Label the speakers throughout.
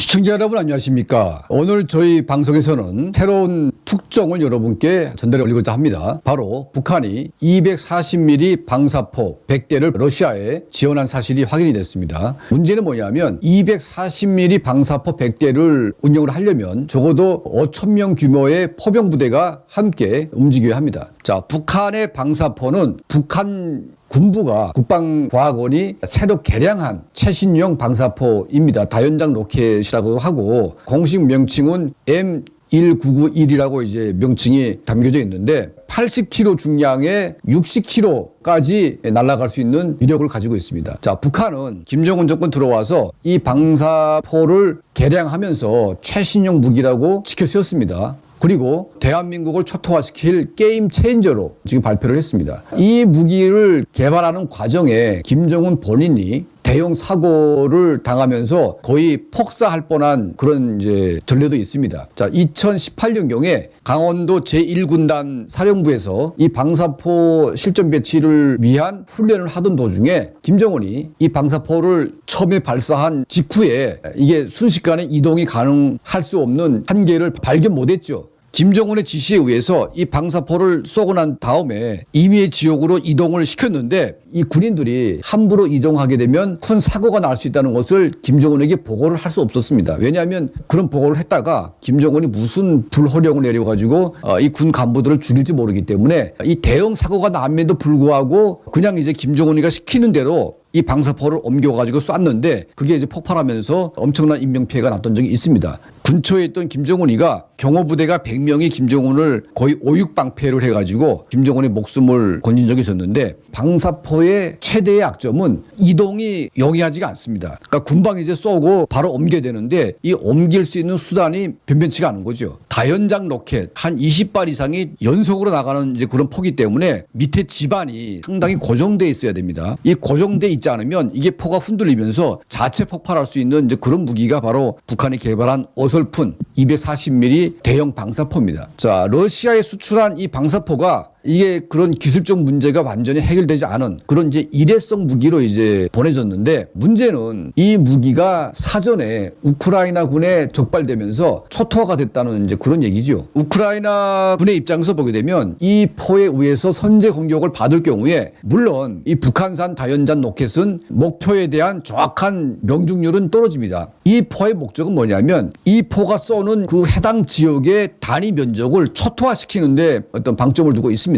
Speaker 1: 시청자 여러분 안녕하십니까? 오늘 저희 방송에서는 새로운 특종을 여러분께 전달해 올리고자 합니다. 바로 북한이 240mm 방사포 100대를 러시아에 지원한 사실이 확인이 됐습니다. 문제는 뭐냐면 240mm 방사포 100대를 운영을 하려면 적어도 5천 명 규모의 포병 부대가 함께 움직여야 합니다. 자, 북한의 방사포는 북한 군부가 국방과학원이 새로 개량한 최신형 방사포입니다. 다연장 로켓이라고 하고 공식 명칭은 M 1991이라고 이제 명칭이 담겨져 있는데 80kg 중량에 60kg까지 날아갈 수 있는 위력을 가지고 있습니다. 자, 북한은 김정은 정권 들어와서 이 방사포를 개량하면서 최신형 무기라고 지켜 세웠습니다. 그리고 대한민국을 초토화시킬 게임 체인저로 지금 발표를 했습니다. 이 무기를 개발하는 과정에 김정은 본인이 대형 사고를 당하면서 거의 폭사할 뻔한 그런 이제 전례도 있습니다. 자, 2018년경에 강원도 제1군단 사령부에서 이 방사포 실전 배치를 위한 훈련을 하던 도중에 김정은이 이 방사포를 처음에 발사한 직후에 이게 순식간에 이동이 가능할 수 없는 한계를 발견 못했죠. 김정은의 지시에 의해서 이 방사포를 쏘고 난 다음에 임의의 지역으로 이동을 시켰는데 이 군인들이 함부로 이동하게 되면 큰 사고가 날 수 있다는 것을 김정은에게 보고를 할 수 없었습니다. 왜냐하면 그런 보고를 했다가 김정은이 무슨 불호령을 내려가지고 어, 이군 간부들을 죽일지 모르기 때문에 이 대형 사고가 남에도 불구하고 그냥 이제 김정은이가 시키는 대로 이 방사포를 옮겨가지고 쐈는데 그게 이제 폭발하면서 엄청난 인명피해가 났던 적이 있습니다. 근처에 있던 김정은이가 경호부대가 100명이 김정은을 거의 오육방패를 해가지고 김정은의 목숨을 건진 적이 있었는데 방사포의 최대의 약점은 이동이 용이하지가 않습니다. 그러니까 군방 이제 쏘고 바로 옮겨야 되는데 이 옮길 수 있는 수단이 변변치가 않은 거죠. 다연장 로켓 한 20발 이상이 연속으로 나가는 이제 그런 포기 때문에 밑에 지반이 상당히 고정돼 있어야 됩니다. 이 고정돼 있지 않으면 이게 포가 흔들리면서 자체 폭발할 수 있는 이제 그런 무기가 바로 북한이 개발한 어설 픈 240mm 대형 방사포입니다. 자, 러시아에 수출한 이 방사포가 이게 그런 기술적 문제가 완전히 해결되지 않은 그런 이제 일회성 무기로 이제 보내졌는데 문제는 이 무기가 사전에 우크라이나 군에 적발되면서 초토화가 됐다는 이제 그런 얘기죠. 우크라이나 군의 입장에서 보게 되면 이 포에 의해서 선제 공격을 받을 경우에 물론 이 북한산 다연장 로켓은 목표에 대한 정확한 명중률은 떨어집니다. 이 포의 목적은 뭐냐면 이 포가 쏘는 그 해당 지역의 단위 면적을 초토화시키는데 어떤 방점을 두고 있습니다.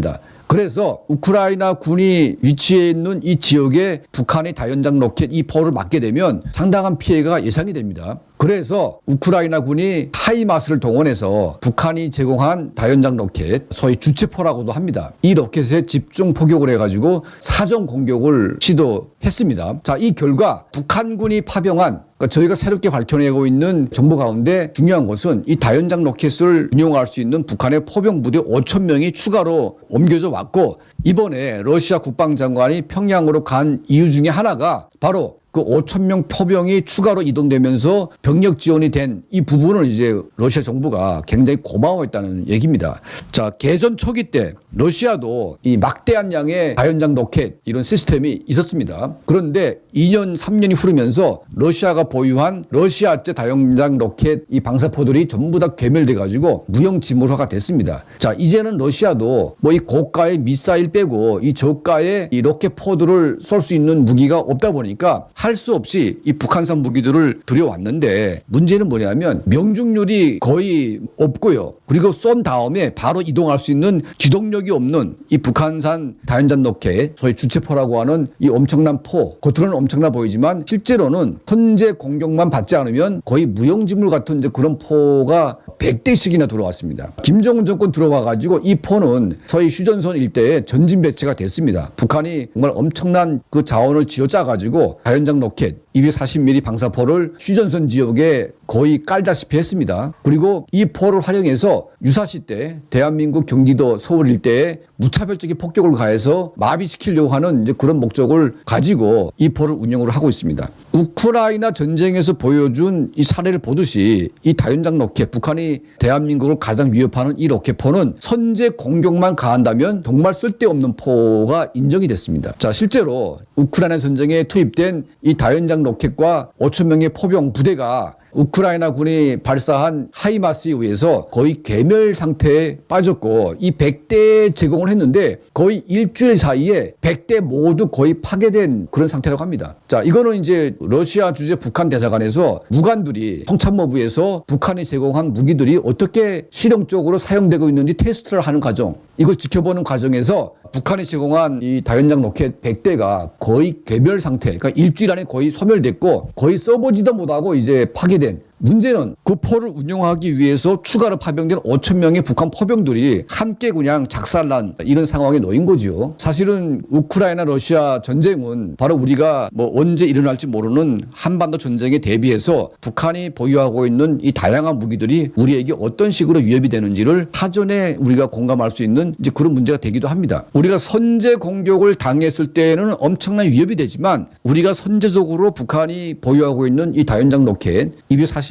Speaker 1: 그래서 우크라이나 군이 위치해 있는 이 지역에 북한의 다연장 로켓 이 포를 맞게 되면 상당한 피해가 예상이 됩니다. 그래서 우크라이나 군이 하이마스를 동원해서 북한이 제공한 다연장 로켓, 소위 주체포라고도 합니다. 이 로켓에 집중 포격을 해가지고 사전 공격을 시도했습니다. 자, 이 결과 북한군이 파병한 그러니까 저희가 새롭게 밝혀내고 있는 정보 가운데 중요한 것은 이 다연장 로켓을 운용할 수 있는 북한의 포병 부대 5천 명이 추가로 옮겨져 왔고 이번에 러시아 국방장관이 평양으로 간 이유 중에 하나가 바로 그 5천 명 포병이 추가로 이동되면서 병력 지원이 된 이 부분을 이제 러시아 정부가 굉장히 고마워했다는 얘기입니다. 자, 개전 초기 때 러시아도 이 막대한 양의 다연장 로켓 이런 시스템이 있었습니다. 그런데 2년, 3년이 흐르면서 러시아가 보유한 러시아제 다연장 로켓 이 방사포들이 전부 다 괴멸돼 가지고 무용지물화가 됐습니다. 자, 이제는 러시아도 뭐 이 고가의 미사일 빼고 이 저가의 이 로켓 포들을 쏠수 있는 무기가 없다 보니까 할 수 없이 이 북한산 무기들을 들여왔는데 문제는 뭐냐면 명중률이 거의 없고요. 그리고 쏜 다음에 바로 이동할 수 있는 기동력이 없는 이 북한산 다연장 로켓 소위 주체포라고 하는 이 엄청난 포 겉으로는 엄청나 보이지만 실제로는 현재 공격만 받지 않으면 거의 무용지물 같은 이제 그런 포가 100대씩이나 들어왔습니다. 김정은 정권 들어와 가지고 이 포는 서해 휴전선 일대에 전진 배치가 됐습니다. 북한이 정말 엄청난 그 자원을 쥐어짜 가지고 다연 장 로켓 240mm 방사포를 휴전선 지역에 거의 깔다시피 했습니다. 그리고 이 포를 활용해서 유사시 때 대한민국 경기도 서울 일대에 무차별적인 폭격을 가해서 마비시키려고 하는 이제 그런 목적을 가지고 이 포를 운영을 하고 있습니다. 우크라이나 전쟁에서 보여준 이 사례를 보듯이 이 다연장 로켓 북한이 대한민국을 가장 위협하는 이 로켓포는 선제 공격만 가한다면 정말 쓸데없는 포가 인정이 됐습니다. 자 실제로 우크라이나 전쟁에 투입된 이 다연장 로켓과 5천 명의 포병 부대가 우크라이나 군이 발사한 하이마스에 의해서 거의 괴멸 상태에 빠졌고 이 100대 제공을 했는데 거의 일주일 사이에 100대 모두 거의 파괴된 그런 상태라고 합니다. 자, 이거는 이제 러시아 주재 북한 대사관에서 무관들이 통참모부에서 북한이 제공한 무기들이 어떻게 실용적으로 사용되고 있는지 테스트를 하는 과정, 이걸 지켜보는 과정에서 북한이 제공한 이 다연장 로켓 100대가 거의 개별 상태, 그러니까 일주일 안에 거의 소멸됐고 거의 써보지도 못하고 이제 파괴된 문제는 그 포를 운용하기 위해서 추가로 파병된 5천 명의 북한 포병들이 함께 그냥 작살난 이런 상황에 놓인 거죠. 사실은 우크라이나 러시아 전쟁은 바로 우리가 뭐 언제 일어날지 모르는 한반도 전쟁에 대비해서 북한이 보유하고 있는 이 다양한 무기들이 우리에게 어떤 식으로 위협이 되는지를 사전에 우리가 공감할 수 있는 이제 그런 문제가 되기도 합니다. 우리가 선제 공격을 당했을 때는 엄청난 위협이 되지만 우리가 선제적으로 북한이 보유하고 있는 이 다연장 로켓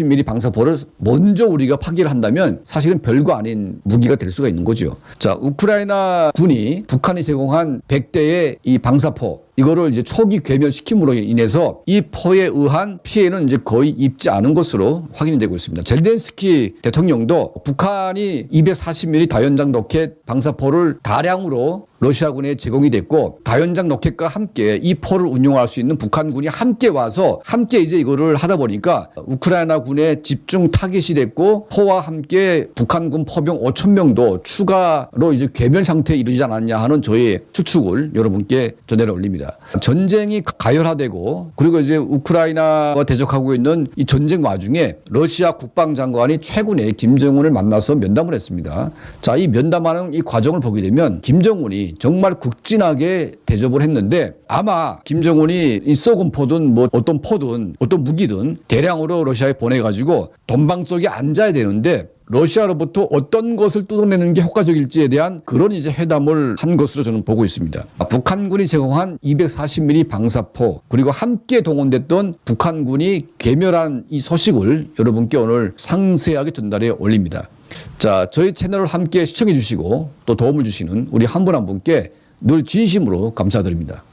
Speaker 1: 240mm 방사포를 먼저 우리가 파기를 한다면 사실은 별거 아닌 무기가 될 수가 있는 거죠. 자, 우크라이나 군이 북한이 제공한 100대의 이 방사포 이거를 이제 초기 괴멸시킴으로 인해서 이 포에 의한 피해는 이제 거의 입지 않은 것으로 확인이 되고 있습니다. 젤렌스키 대통령도 북한이 240mm 다연장 로켓 방사포를 다량으로 러시아군에 제공이 됐고 다연장 로켓과 함께 이 포를 운용할 수 있는 북한군이 함께 와서 함께 이제 이거를 하다 보니까 우크라이나 군의 집중 타깃이 됐고 포와 함께 북한군 포병 5천 명도 추가로 이제 괴멸 상태에 이르지 않았냐 하는 저의 추측을 여러분께 전해를 올립니다. 전쟁이 가열화되고 그리고 이제 우크라이나와 대적하고 있는 이 전쟁 와중에 러시아 국방장관이 최근에 김정은을 만나서 면담을 했습니다. 자, 이 면담하는 이 과정을 보게 되면 김정은이 정말 극진하게 대접을 했는데 아마 김정은이 이 쏘군 포든 뭐 어떤 포든 어떤 무기든 대량으로 러시아에 보내가지고 돈방 속에 앉아야 되는데 러시아로부터 어떤 것을 뜯어내는 게 효과적일지에 대한 그런 이제 회담을 한 것으로 저는 보고 있습니다. 아, 북한군이 제공한 240mm 방사포 그리고 함께 동원됐던 북한군이 괴멸한 이 소식을 여러분께 오늘 상세하게 전달해 올립니다. 자, 저희 채널을 함께 시청해 주시고 또 도움을 주시는 우리 한 분한 분께 늘 진심으로 감사드립니다.